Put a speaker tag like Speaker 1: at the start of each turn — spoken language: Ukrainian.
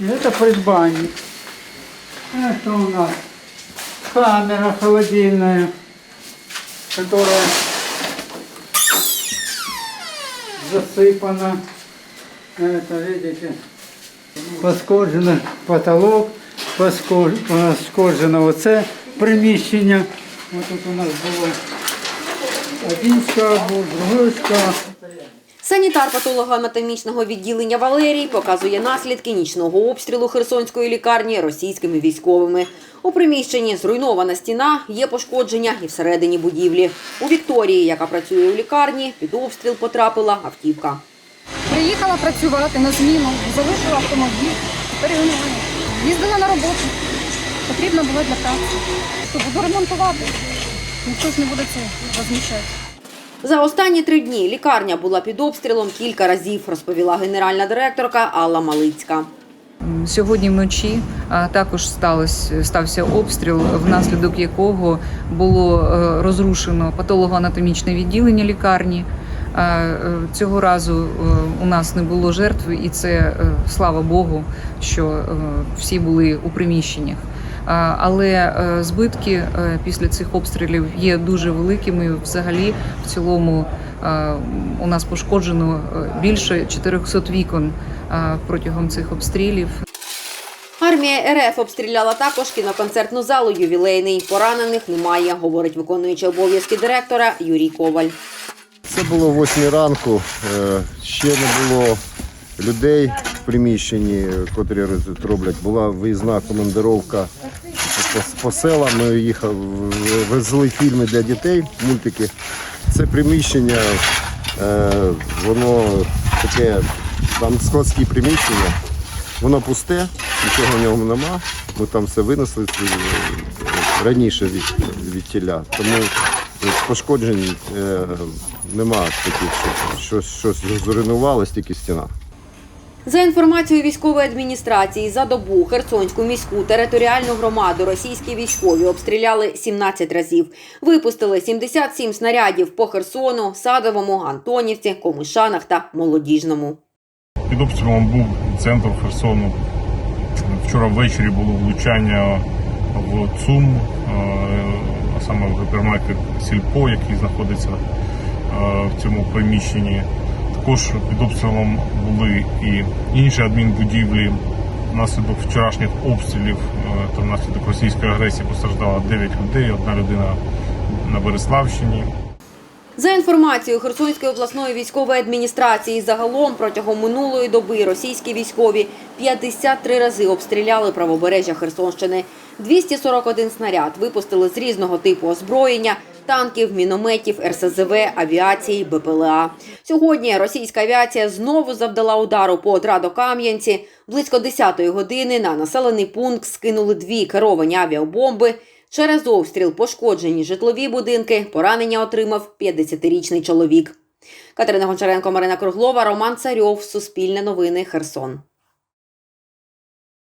Speaker 1: Это предбанник. Это у нас камера холодильная, которая засыпана. Это, видите, поскоржено потолок, поскор- поскоржено оце приміщення. Ось тут у нас було один шкаф, був, другий шкаф.
Speaker 2: Санітар патологоанатомічного відділення Валерій показує наслідки нічного обстрілу Херсонської лікарні російськими військовими. У приміщенні зруйнована стіна, є пошкодження і всередині будівлі. У Вікторії, яка працює у лікарні, під обстріл потрапила автівка.
Speaker 3: Приїхала працювати на зміну, залишила автомобіль, перегонування. Їздила на роботу. Потрібна була для праці. Буду ремонтувати. Ніхто не буде це розміщати.
Speaker 2: За останні три дні лікарня була під обстрілом кілька разів, розповіла генеральна директорка Алла Малицька.
Speaker 4: Сьогодні вночі також сталося, стався обстріл, внаслідок якого було е, розрушено патологоанатомічне відділення лікарні. Е, Цього разу е, у нас не було жертв, і це слава Богу, що всі були у приміщеннях. А, Але е, збитки е, після цих обстрілів є дуже великими. Взагалі, в цілому, е, у нас пошкоджено е, більше 400 вікон е, протягом цих обстрілів.
Speaker 2: Армія РФ обстріляла також кіноконцертну залу ювілейний. Поранених немає, говорить виконуючий обов'язки директора Юрій Коваль.
Speaker 5: Це було в 8 ранку. е, Ще не було людей в приміщенні, котрі роблять. Була виїзна командировка по, по селам. Ми їхали, везли фільми для дітей, мультики. Це приміщення, е, воно таке, там складські приміщення, воно пусте, нічого в ньому нема. Ми там все винесли е, раніше від, від тіля. Тому пошкоджень е, нема таких, що щось зруйнувалось, тільки стіна.
Speaker 2: За інформацією військової адміністрації, за добу Херсонську міську територіальну громаду російські військові обстріляли 17 разів. Випустили 77 снарядів по Херсону, Садовому, Антонівці, Комишанах та Молодіжному.
Speaker 6: Під обстрілом був центр Херсону. Вчора ввечері було влучання в ЦУМ, е, а саме в гіпермаркет Сільпо, який знаходиться е, в цьому приміщенні. Також під обстрілом були і інші адмінбудівлі. Внаслідок вчорашніх обстрілів е, та внаслідок російської агресії постраждало 9 людей, одна людина на Береславщині.
Speaker 2: За інформацією Херсонської обласної військової адміністрації, загалом протягом минулої доби російські військові 53 рази обстріляли правобережжя Херсонщини. 241 снаряд випустили з різного типу озброєння – танків, мінометів, РСЗВ, авіації, БПЛА. Сьогодні російська авіація знову завдала удару по Отрадо-Кам'янці. Близько 10-ї години на населений пункт скинули дві керовані авіабомби. Через обстріл пошкоджені житлові будинки. Поранення отримав 50-річний чоловік. Катерина Гончаренко, Марина Круглова, Роман Царьов. Суспільне новини. Херсон.